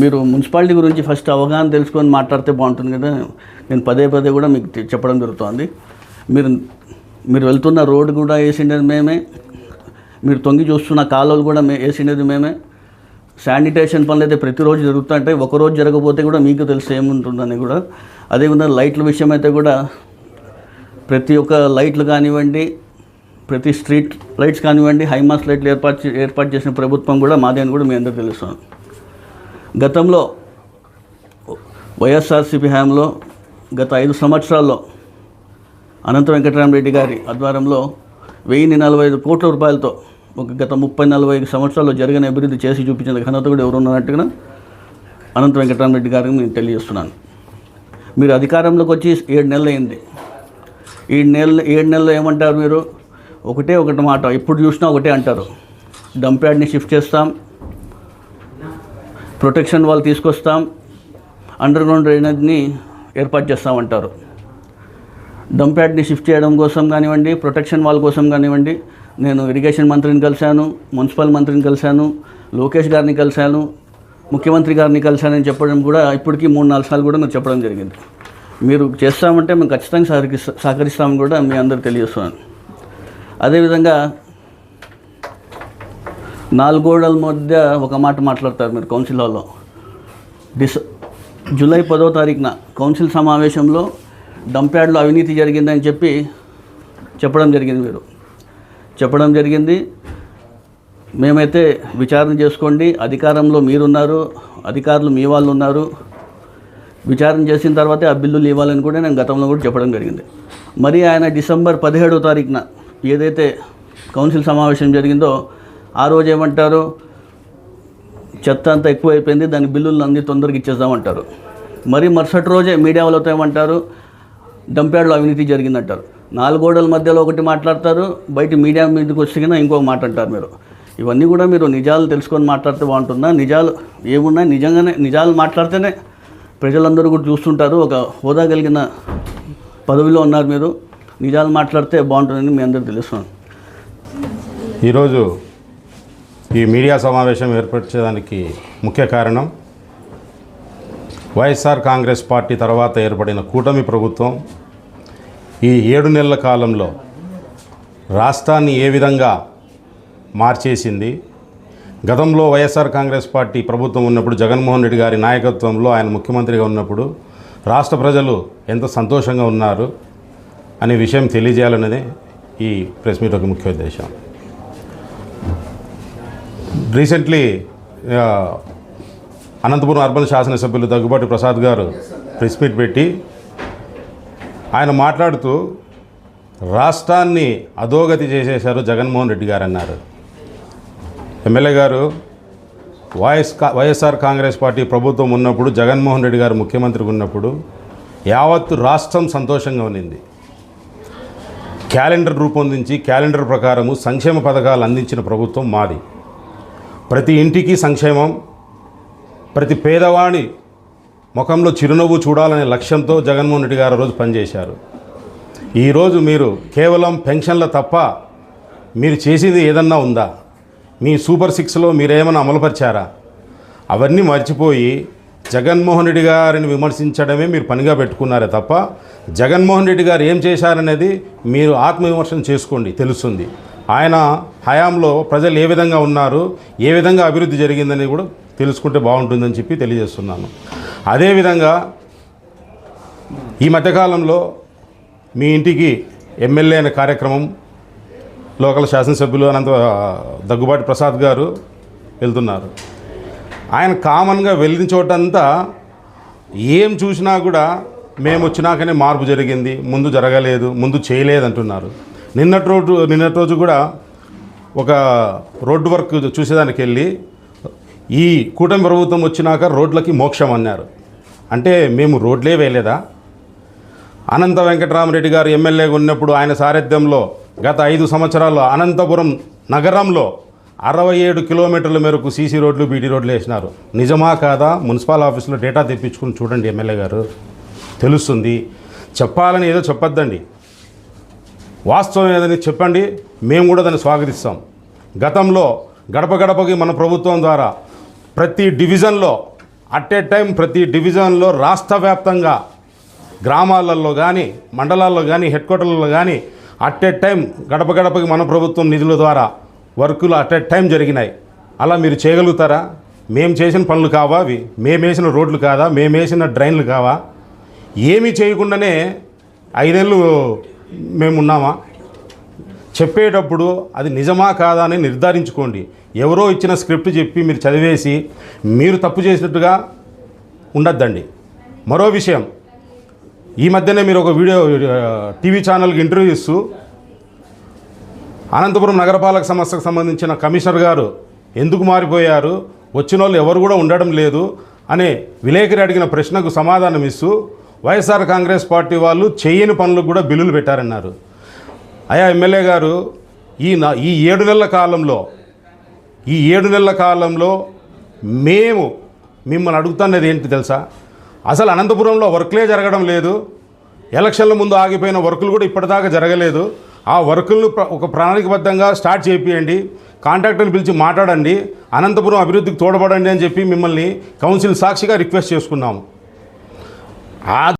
మీరు మున్సిపాలిటీ గురించి ఫస్ట్ అవగాహన తెలుసుకొని మాట్లాడితే బాగుంటుంది కదా. నేను పదే పదే కూడా మీకు చెప్పడం జరుగుతుంది. మీరు మీరు వెళ్తున్న రోడ్డు కూడా వేసిండేది మేమే. మీరు తొంగి చూస్తున్న కాలువలు కూడా మే వేసిండేది మేమే. శానిటేషన్ పనులు అయితే ప్రతిరోజు జరుగుతుంటే ఒకరోజు జరగకపోతే కూడా మీకు తెలిసి ఏముంటుందని కూడా. అదేవిధంగా లైట్ల విషయం అయితే కూడా ప్రతి ఒక్క లైట్లు కానివ్వండి ప్రతి స్ట్రీట్ లైట్స్ కానివ్వండి హైమాస్ లైట్లు ఏర్పాటు ఏర్పాటు చేసిన ప్రభుత్వం కూడా మాదే అని కూడా మీ అందరూ తెలుస్తుంది గతంలో వైఎస్ఆర్సీపీ హయాంలో గత ఐదు సంవత్సరాల్లో అనంత వెంకటరామరెడ్డి గారి ఆధ్వర్యంలో వెయ్యి నలభై ఐదు కోట్ల రూపాయలతో ఒక గత ముప్పై నలభై ఐదు సంవత్సరాల్లో జరిగిన అభివృద్ధి చేసి చూపించిన ఘనత కూడా ఎవరున్నట్టుగా అనంత వెంకటరామరెడ్డి గారికి నేను తెలియజేస్తున్నాను. మీరు అధికారంలోకి వచ్చి ఏడు నెలలు అయింది. ఏడు నెలలు ఏడు నెలలు ఏమంటారు మీరు? ఒకటే ఒకటి మాట ఎప్పుడు చూసినా ఒకటే అంటారు. డంప్ యార్డ్ని షిఫ్ట్ చేస్తాం ప్రొటెక్షన్ వాళ్ళు తీసుకొస్తాం అండర్ గ్రౌండ్ డ్రైనేజ్ని ఏర్పాటు చేస్తామంటారు. డంప్ యార్డ్ని షిఫ్ట్ చేయడం కోసం కానివ్వండి ప్రొటెక్షన్ వాళ్ళ కోసం కానివ్వండి నేను ఇరిగేషన్ మంత్రిని కలిశాను మున్సిపల్ మంత్రిని కలిశాను లోకేష్ గారిని కలిశాను ముఖ్యమంత్రి గారిని కలిశానని చెప్పడం కూడా ఇప్పటికీ మూడు నాలుగు సార్లు కూడా నాకు చెప్పడం జరిగింది. మీరు చేస్తామంటే మేము ఖచ్చితంగా సహకరిస్తా సహకరిస్తామని కూడా మీ అందరికి తెలియజేస్తున్నాను. అదేవిధంగా నాలుగు గోడల మధ్య ఒక మాట మాట్లాడతారు మీరు కౌన్సిల్ హాల్లో డిస జూలై పదో తారీఖున కౌన్సిల్ సమావేశంలో డంప్యార్డ్లో అవినీతి జరిగిందని చెప్పి చెప్పడం జరిగింది మీరు. చెప్పడం జరిగింది. మేమైతే విచారణ చేసుకోండి. అధికారంలో మీరున్నారు. అధికారులు మీ వాళ్ళు ఉన్నారు. విచారణ చేసిన తర్వాతే ఆ బిల్లులు ఇవ్వాలని కూడా నేను గతంలో కూడా చెప్పడం జరిగింది. మరి ఆయన డిసెంబర్ పదిహేడో తారీఖున ఏదైతే కౌన్సిల్ సమావేశం జరిగిందో ఆ రోజు ఏమంటారు? చెత్త అంతా ఎక్కువైపోయింది దాని బిల్లులను అన్ని తొందరగా ఇచ్చేద్దామంటారు. మరి మరుసటి రోజే మీడియా వాళ్ళతో ఏమంటారు? డంప్యాడ్లో అవినీతి జరిగిందంటారు. నాలుగు గోడల మధ్యలో ఒకటి మాట్లాడతారు బయట మీడియా మీదకి వచ్చినా ఇంకో మాట అంటారు మీరు. ఇవన్నీ కూడా మీరు నిజాలు తెలుసుకొని మాట్లాడితే బాగుంటుందా? నిజాలు ఏమున్నా నిజంగానే నిజాలు మాట్లాడితేనే ప్రజలందరూ కూడా చూస్తుంటారు. ఒక హోదా కలిగిన పదవిలో ఉన్నారు మీరు. నిజాలు మాట్లాడితే బాగుంటుందని మీ అందరికీ తెలుస్తున్నాను ఈరోజు ఈ మీడియా సమావేశం ఏర్పరచడానికి ముఖ్య కారణం వైఎస్ఆర్ కాంగ్రెస్ పార్టీ తర్వాత ఏర్పడిన కూటమి ప్రభుత్వం ఈ ఏడు నెలల కాలంలో రాష్ట్రాన్ని ఏ విధంగా మార్చేసింది? గతంలో వైఎస్ఆర్ కాంగ్రెస్ పార్టీ ప్రభుత్వం ఉన్నప్పుడు జగన్మోహన్ రెడ్డి గారి నాయకత్వంలో ఆయన ముఖ్యమంత్రిగా ఉన్నప్పుడు రాష్ట్ర ప్రజలు ఎంత సంతోషంగా ఉన్నారు అనే విషయం తెలియజేయాలన్నదే ఈ ప్రెస్ మీట్ ఒక ముఖ్య ఉద్దేశం. రీసెంట్లీ అనంతపురం అర్బన్ శాసనసభ్యులు దగ్గుబాటి ప్రసాద్ గారు ప్రెస్ మీట్ పెట్టి ఆయన మాట్లాడుతూ రాష్ట్రాన్ని అధోగతి చేసేశారు జగన్మోహన్ రెడ్డి గారు అన్నారు. ఎమ్మెల్యే గారు వైఎస్ వైఎస్ఆర్ కాంగ్రెస్ పార్టీ ప్రభుత్వం ఉన్నప్పుడు జగన్మోహన్ రెడ్డి గారు ముఖ్యమంత్రి ఉన్నప్పుడు యావత్తు రాష్ట్రం సంతోషంగా ఉన్నింది. క్యాలెండర్ రూపొందించి క్యాలెండర్ ప్రకారము సంక్షేమ పథకాలు అందించిన ప్రభుత్వం మాది. ప్రతి ఇంటికి సంక్షేమం ప్రతి పేదవాడి ముఖంలో చిరునవ్వు చూడాలనే లక్ష్యంతో జగన్మోహన్ రెడ్డి గారు రోజు పనిచేశారు. ఈరోజు మీరు కేవలం పెన్షన్ల తప్ప మీరు చేసేది ఏదన్నా ఉందా? మీ సూపర్ సిక్స్లో మీరేమైనా అమలుపరిచారా? అవన్నీ మర్చిపోయి జగన్మోహన్ రెడ్డి గారిని విమర్శించడమే మీరు పనిగా పెట్టుకున్నారే తప్ప జగన్మోహన్ రెడ్డి గారు ఏం చేశారనేది మీరు ఆత్మవిమర్శన చేసుకోండి తెలుస్తుంది. ఆయన హయాంలో ప్రజలు ఏ విధంగా ఉన్నారు ఏ విధంగా అభివృద్ధి జరిగిందని కూడా తెలుసుకుంటే బాగుంటుందని చెప్పి తెలియజేస్తున్నాను. అదేవిధంగా ఈ మధ్యకాలంలో మీ ఇంటికి ఎమ్మెల్యే అనే కార్యక్రమం లోకల్ శాసనసభ్యులు అనంత దగ్గుబాటి ప్రసాద్ గారు వెళ్తున్నారు. ఆయన కామన్గా వెళ్ళిన చోటంతా ఏం చూసినా కూడా మేము వచ్చినాకనే మార్పు జరిగింది ముందు జరగలేదు ముందు చేయలేదు అంటున్నారు. నిన్నటి రోజు నిన్నటి రోజు కూడా ఒక రోడ్డు వర్క్ చూసేదానికి వెళ్ళి ఈ కూటమి ప్రభుత్వం వచ్చినాక రోడ్లకి మోక్షం అన్నారు. అంటే మేము రోడ్లే వేయలేదా? అనంత వెంకటరామరెడ్డి గారు ఎమ్మెల్యేగా ఉన్నప్పుడు ఆయన సారథ్యంలో గత ఐదు సంవత్సరాల్లో అనంతపురం నగరంలో అరవై ఏడు కిలోమీటర్ల మేరకు సీసీ రోడ్లు బీటీ రోడ్లు వేసినారు. నిజమా కాదా? మున్సిపల్ ఆఫీస్లో డేటా తెప్పించుకుని చూడండి ఎమ్మెల్యే గారు. తెలుస్తుంది. చెప్పాలని ఏదో చెప్పొద్దండి. వాస్తవం ఏదని చెప్పండి మేము కూడా దాన్ని స్వాగతిస్తాం. గతంలో గడప గడపకి మన ప్రభుత్వం ద్వారా ప్రతి డివిజన్లో అట్ ఏ టైం ప్రతి డివిజన్లో రాష్ట్ర వ్యాప్తంగా గ్రామాలలో కానీ మండలాల్లో కానీ హెడ్ క్వార్టర్లలో కానీ అట్ ఏ టైం గడప గడపకి మన ప్రభుత్వం నిధుల ద్వారా వర్కులు అట్ ఏ టైం జరిగినాయి. అలా మీరు చేయగలుగుతారా? మేము చేసిన పనులు కావా అవి? మేము వేసిన రోడ్లు కాదా? మేము వేసిన డ్రైన్లు కావా? ఏమీ చేయకుండానే ఐదేళ్ళు మేము ఉన్నామా చెప్పేటప్పుడు అది నిజమా కాదా అని నిర్ధారించుకోండి. ఎవరో ఇచ్చిన స్క్రిప్ట్ చెప్పి మీరు చదివేసి మీరు తప్పు చేసినట్టుగా ఉండద్దండి. మరో విషయం ఈ మధ్యనే మీరు ఒక వీడియో టీవీ ఛానల్కి ఇంటర్వ్యూ ఇస్తూ అనంతపురం నగరపాలక సంస్థకు సంబంధించిన కమిషనర్ గారు ఎందుకు మారిపోయారు వచ్చిన వాళ్ళు ఎవరు కూడా ఉండడం లేదు అనే విలేకరి అడిగిన ప్రశ్నకు సమాధానం ఇస్తూ వైఎస్ఆర్ కాంగ్రెస్ పార్టీ వాళ్ళు చేయని పనులకు కూడా బిల్లులు పెట్టారన్నారు. అయా ఎమ్మెల్యే గారు ఈ నా ఈ ఏడు నెలల కాలంలో ఈ ఏడు నెలల కాలంలో మేము మిమ్మల్ని అడుగుతున్నది ఏంటి తెలుసా? అసలు అనంతపురంలో వర్క్లే జరగడం లేదు. ఎలక్షన్ల ముందు ఆగిపోయిన వర్కులు కూడా ఇప్పటిదాకా జరగలేదు. ఆ వర్కులను ప్ర- ఒక ప్రణాళికబద్ధంగా స్టార్ట్ చేపియండి. కాంట్రాక్టర్ని పిలిచి మాట్లాడండి. అనంతపురం అభివృద్ధికి తోడ్పడండి అని చెప్పి మిమ్మల్ని కౌన్సిల్ సాక్షిగా రిక్వెస్ట్ చేసుకున్నాము. ఆ